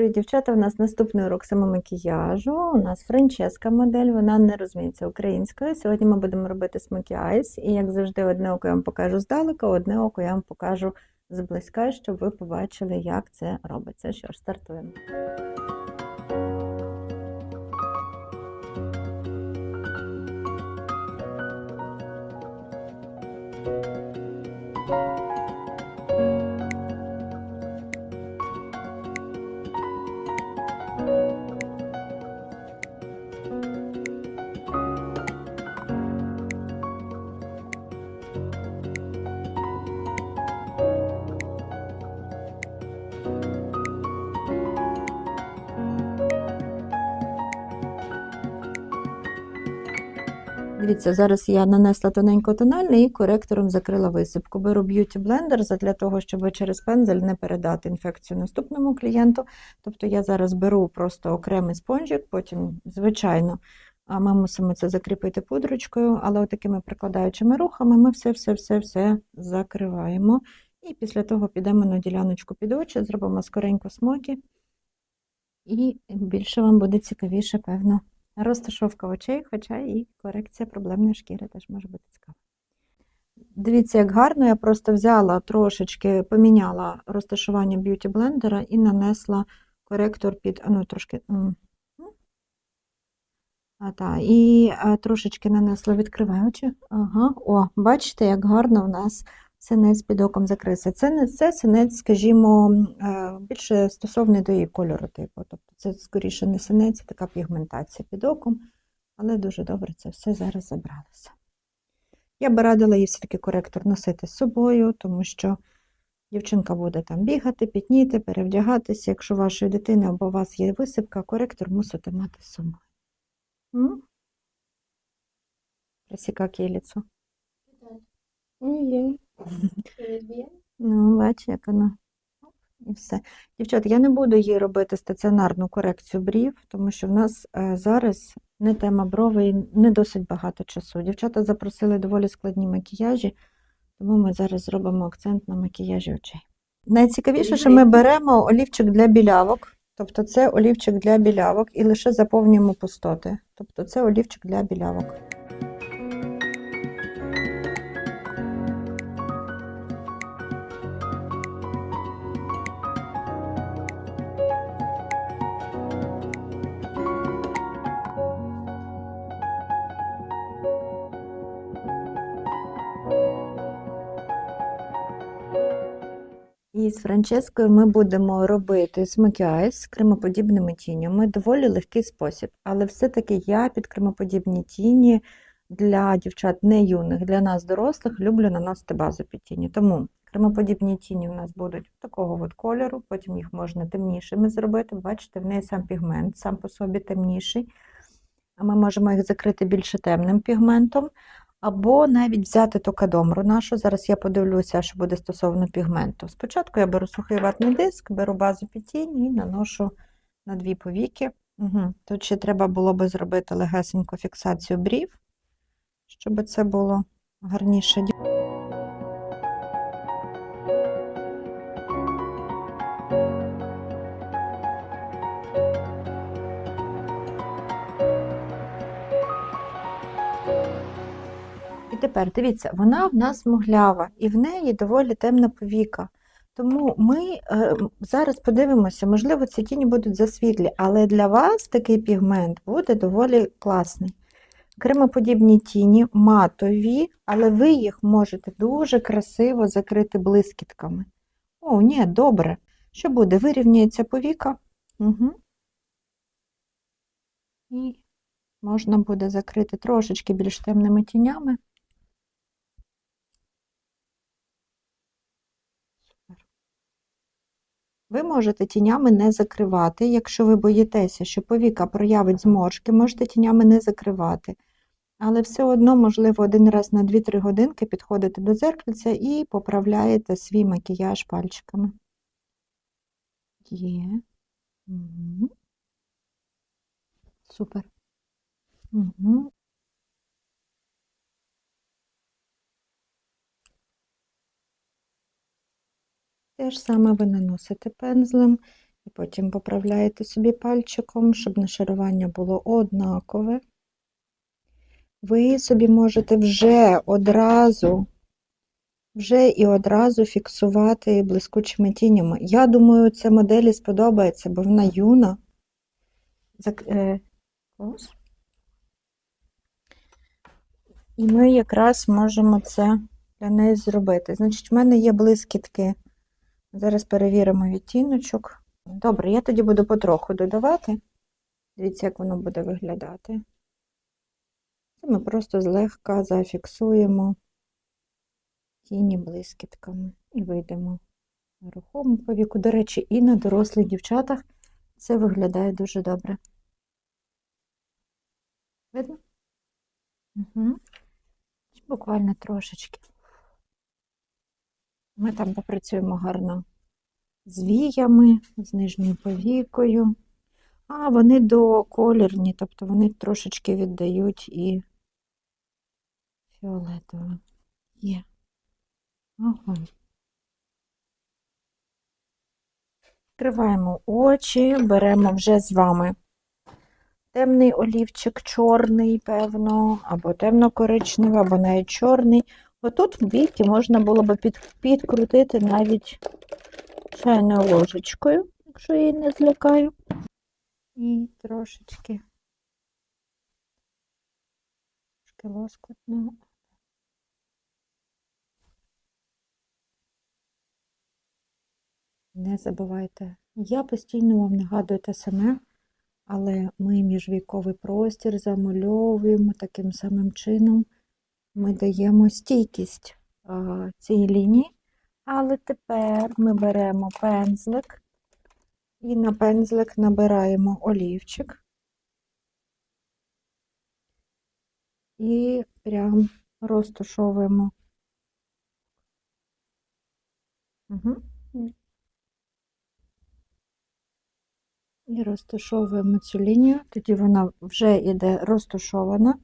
Привіт, дівчата. У нас наступний урок самомакіяжу. У нас Франческа модель, вона не розуміється українською. Сьогодні ми будемо робити смокі айс. І, як завжди, одне око я вам покажу здалека, одне око я вам покажу зблизька, щоб ви побачили, як це робиться. Що ж, стартуємо. Дивіться, зараз я нанесла тоненько тональний і коректором закрила висипку. Беру б'юті блендер для того, щоб через пензель не передати інфекцію наступному клієнту. Тобто я зараз беру просто окремий спонжик, потім, звичайно, ми мусимо це закріпити пудрочкою, але такими прикладаючими рухами ми все-все-все-все закриваємо. І після того підемо на діляночку під очі, зробимо скоренько смокі. І більше вам буде цікавіше, певно. Розташовка очей, хоча і корекція проблемної шкіри теж може бути цікава. Дивіться, як гарно, я просто взяла трошечки, поміняла розташування б'юті блендера і нанесла коректор під, ну, трошки, а, та, і а, трошечки нанесла відкриваючи. Ага, о, бачите, як гарно у нас синець під оком закрився. Це не це синець, скажімо, більше стосовний до її кольору типу. Тобто це скоріше не синець, така пігментація під оком, але дуже добре це все зараз забралося. Я би радила їй все-таки коректор носити з собою, тому що дівчинка буде там бігати, пітніти, перевдягатися. Якщо вашої дитини або у вас є висипка, коректор мусите мати з собою. Красика кіліцу. Ну, Ну, бач, як воно. І все. Дівчата, я не буду їй робити стаціонарну корекцію брів, тому що в нас е, зараз не тема брови і не досить багато часу. Дівчата запросили доволі складні макіяжі, тому ми зараз зробимо акцент на макіяжі очей. Найцікавіше, що ми беремо олівчик для білявок, тобто це олівчик для білявок, і лише заповнюємо пустоти. Тобто це олівчик для білявок. І з Франческою ми будемо робити смокі з кремоподібними тінями. Доволі легкий спосіб. Але все-таки я під кремоподібні тіні для дівчат не юних, для нас, дорослих, люблю наносити базу під тіні. Тому кремоподібні тіні у нас будуть такого от кольору, потім їх можна темнішими зробити. Бачите, в неї сам пігмент, сам по собі темніший. А ми можемо їх закрити більше темним пігментом. Або навіть взяти токадомру нашу. Зараз я подивлюся, що буде стосовно пігменту. Спочатку я беру сухий ватний диск, беру базу під тінь і наношу на дві повіки. Угу. Тут ще треба було би зробити легесеньку фіксацію брів, щоб це було гарніше. Тепер дивіться, вона в нас муглява і в неї доволі темна повіка. Тому ми е, зараз подивимося, можливо, ці тіні будуть засвітлі, але для вас такий пігмент буде доволі класний. Кремоподібні тіні, матові, але ви їх можете дуже красиво закрити блискітками. О, ні, добре. Що буде? Вирівняється повіка. Угу. І можна буде закрити трошечки більш темними тінями. Ви можете тінями не закривати. Якщо ви боїтеся, що повіка проявить зморшки, можете тінями не закривати. Але все одно, можливо, один раз на 2-3 годинки підходите до зеркальця і поправляєте свій макіяж пальчиками. Є. Угу. Супер. Угу. Те ж саме ви наносите пензлем І потім поправляєте собі пальчиком, щоб нашарування було однакове. Ви собі можете вже одразу, вже і одразу фіксувати блискучими тінями. Я думаю, ця моделі сподобається, бо вона юна. Зак... е. І ми якраз можемо це для неї зробити. Значить, в мене є блискітки. Зараз перевіримо відтіночок. Добре, я тоді буду потроху додавати. Дивіться, як воно буде виглядати. Ми просто злегка зафіксуємо тіні блискітками і вийдемо на рухому повіку. До речі, і на дорослих дівчатах це виглядає дуже добре. Видно? Угу. Буквально трошечки. Ми там попрацюємо гарно з віями, з нижньою повікою. А, вони доколірні, тобто вони трошечки віддають і фіолетове. Є. Ага. Відкриваємо очі, беремо вже з вами темний олівчик, чорний, певно, або темно-коричневий, або навіть чорний. Отут віки можна було би під, підкрутити навіть чайною ложечкою, якщо її не злякаю. І трошечки трошки лоскутно. Не забувайте, я постійно вам нагадую те саме, але ми міжвіковий простір замальовуємо таким самим чином. Ми даємо стійкість а, цій лінії, але тепер ми беремо пензлик і на пензлик набираємо олівчик і прям розташовуємо. Угу. І розташовуємо цю лінію, тоді вона вже йде розташована,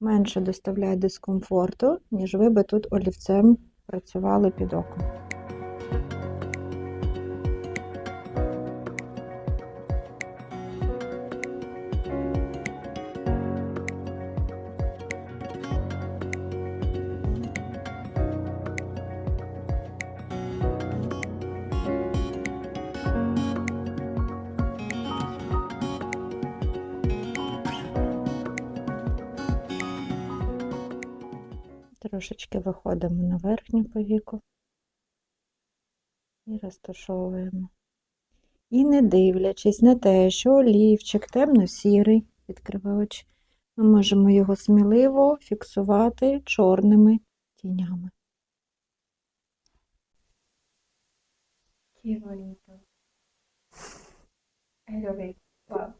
менше доставляє дискомфорту, ніж ви би тут олівцем працювали під оком. Трошечки виходимо на верхню повіку і розташовуємо. І не дивлячись на те, що олівчик темно-сірий, відкриваю очі, ми можемо його сміливо фіксувати чорними тінями. Qué bonito. Wow.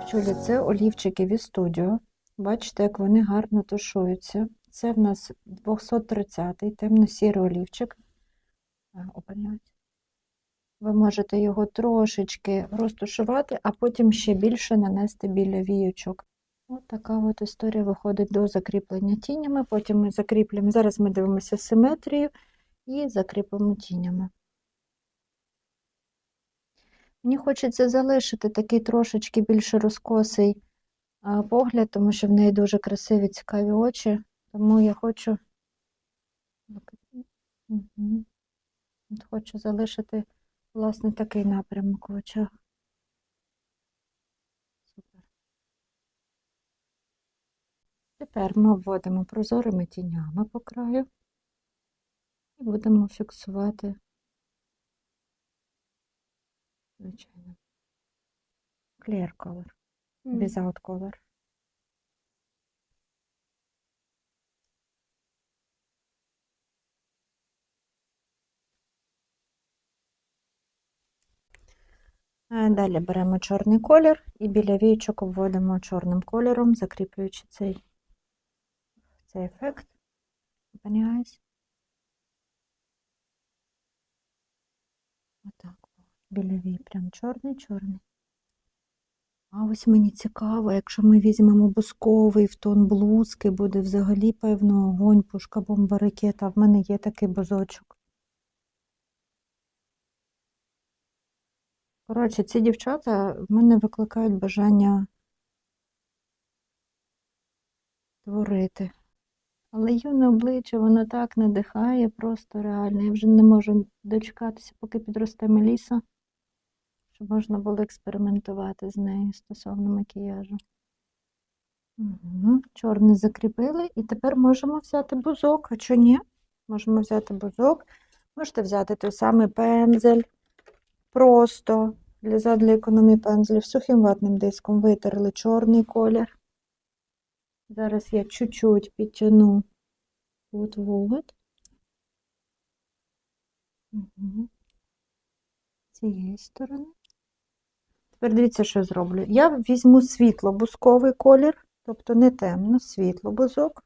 Дівчулі, це олівчики від студіо. Бачите, як вони гарно тушуються. Це в нас 230-й темно-сірий олівчик. Ви можете його трошечки розтушувати, а потім ще більше нанести біля віючок. Ось така от історія виходить до закріплення тінями. Потім ми закріплюємо. Зараз ми дивимося симетрію і закріпимо тінями. Мені хочеться залишити такий трошечки більш розкосий погляд, тому що в неї дуже красиві, цікаві очі. Тому я хочу, хочу залишити, власне, такий напрямок в очах. Тепер ми обводимо прозорими тінями по краю і будемо фіксувати звичайно. Clear color, without color. Далі беремо чорний колір і біля віючок обводимо чорним кольором, закріплюючи цей, цей ефект. Your. Отак. Біля вій прям чорний-чорний. А ось мені цікаво, якщо ми візьмемо бусковий в тон блузки, буде взагалі, певно, огонь, пушка, бомба, ракета. В мене є такий бузочок. Коротше, ці дівчата в мене викликають бажання творити. Але юне обличчя, воно так надихає, просто реально. Я вже не можу дочекатися, поки підросте Меліса, щоб можна було експериментувати з нею стосовно макіяжу. Угу. Чорний закріпили, і тепер можемо взяти бузок, а чого ні? Можемо взяти бузок. Можете взяти той самий пензель, просто для задля економії пензлів сухим ватним диском витерли чорний колір. Зараз я чуть-чуть підтягну от-вот. Угу. З цієї сторони. Тепер дивіться, що зроблю. Я візьму світло-бузковий колір, тобто не темно, світло-бузок.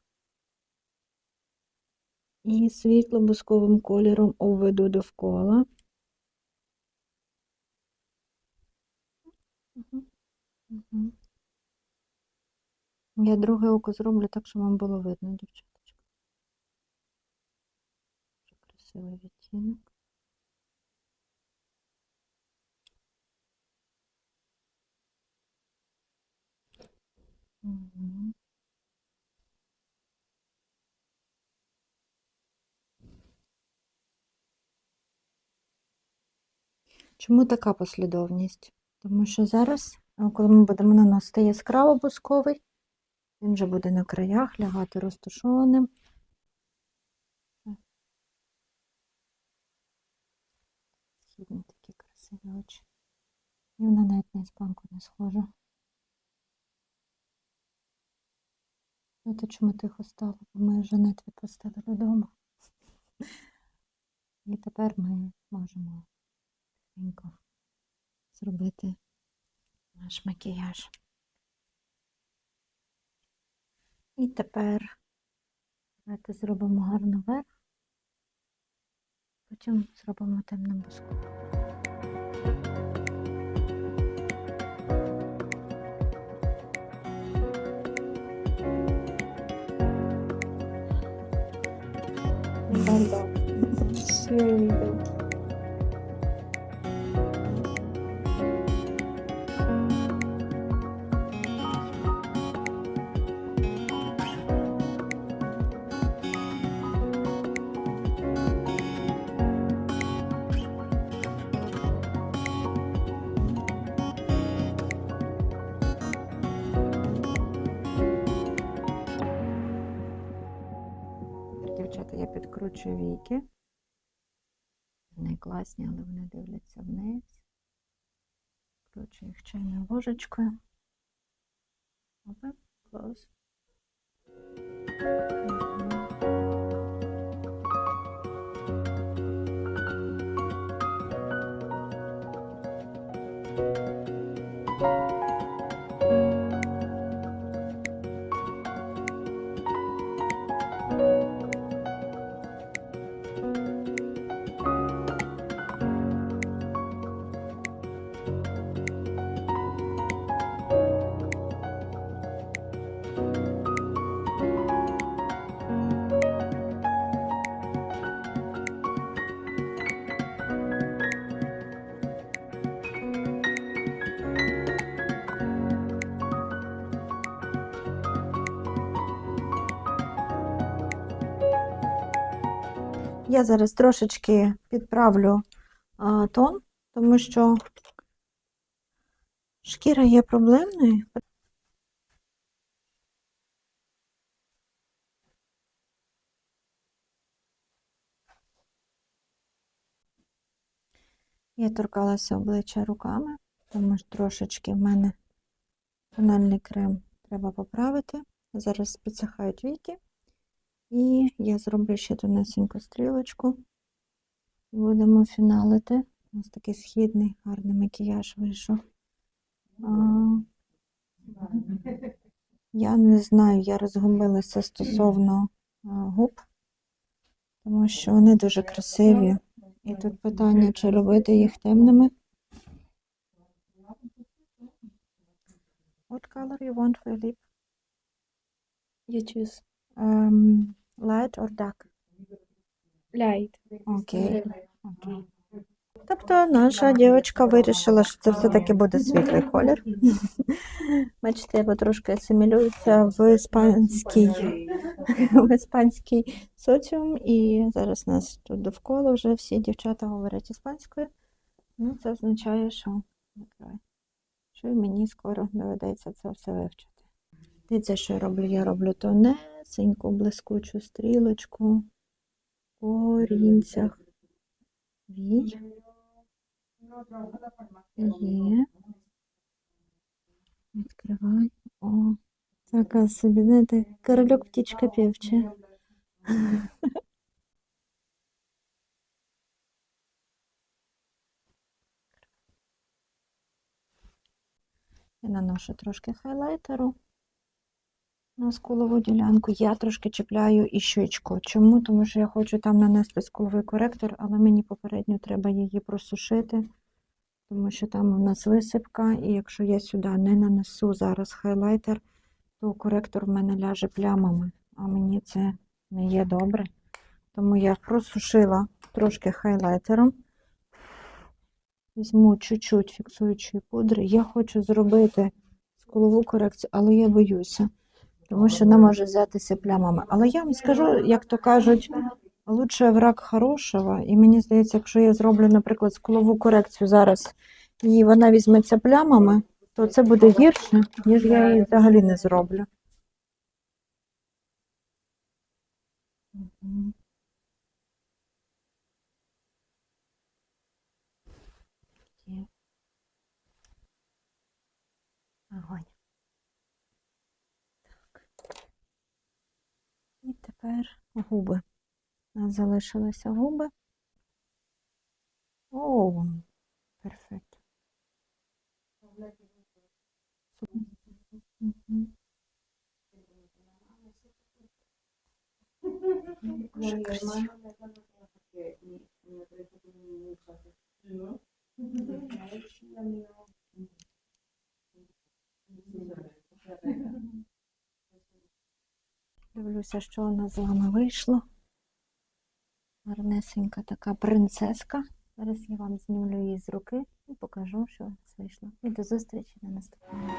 І світло-бузковим кольором обведу довкола. Я друге око зроблю так, щоб вам було видно, дівчаточка. Красивий відтінок. Чому така послідовність? Тому що зараз, коли ми будемо наносити яскраво бусковий, він вже буде на краях лягати розташованим. Східні такі красиві очі. І вона навіть на іспанку не схожа. Знаєте, чому тихо стало? Бо ми Жанет відпустили додому. І тепер ми можемо тихенько зробити наш макіяж. І тепер давайте зробимо гарно верх, потім зробимо темним буску. Тепер, дівчата, я підкручую віки. Вони класні, але вони дивляться вниз. Кручу їх чайною ложечкою. Опа, close. Я зараз трошечки підправлю а, тон, тому що шкіра є проблемною. Я торкалася обличчя руками, тому що трошечки в мене тональний крем треба поправити. Зараз підсихають віки. І я зроблю ще тонесеньку стрілочку. Будемо фіналити. У нас такий східний гарний макіяж вийшов. А, я не знаю, я розгубилася стосовно губ. тому що вони дуже красиві. І тут питання, чи робити їх темними. What color you want for your lip? You choose Um, light or dark? light. Окей. Окей. Тобто наша дівчинка вирішила, що це все-таки буде світлий колір. Бачите, я потрошки асимілююся в іспанський, в іспанський соціум, і зараз нас тут довкола вже всі дівчата говорять іспанською. Ну, це означає, що, що і мені скоро доведеться це все вивчити. Дивіться, що я роблю? Я роблю тонесеньку блискучу стрілочку по рінцях. Вій. Є. Відкривай. О, така собі, знаєте, корольок птічка півча. Я наношу трошки хайлайтеру на скулову ділянку. Я трошки чіпляю і щічку. Чому? Тому що я хочу там нанести скуловий коректор, але мені попередньо треба її просушити, тому що там у нас висипка, і якщо я сюди не нанесу зараз хайлайтер, то коректор в мене ляже плямами, а мені це не є добре. Тому я просушила трошки хайлайтером. Візьму чуть-чуть фіксуючої пудри. Я хочу зробити скулову корекцію, але я боюся, тому що вона може взятися плямами. Але я вам скажу, як то кажуть, лучше враг хорошого. І мені здається, якщо я зроблю, наприклад, скулову корекцію зараз, і вона візьметься плямами, то це буде гірше, ніж я її взагалі не зроблю. Мгм. Є. Огонь. Так. І тепер губи. Нас залишилися губи. О, перфект. Дуже красиво. Дивлюся, що у нас з вами вийшло. Гарнесенька така принцеска. Зараз я вам знімлю її з руки і покажу, що вийшло. І до зустрічі на наступному.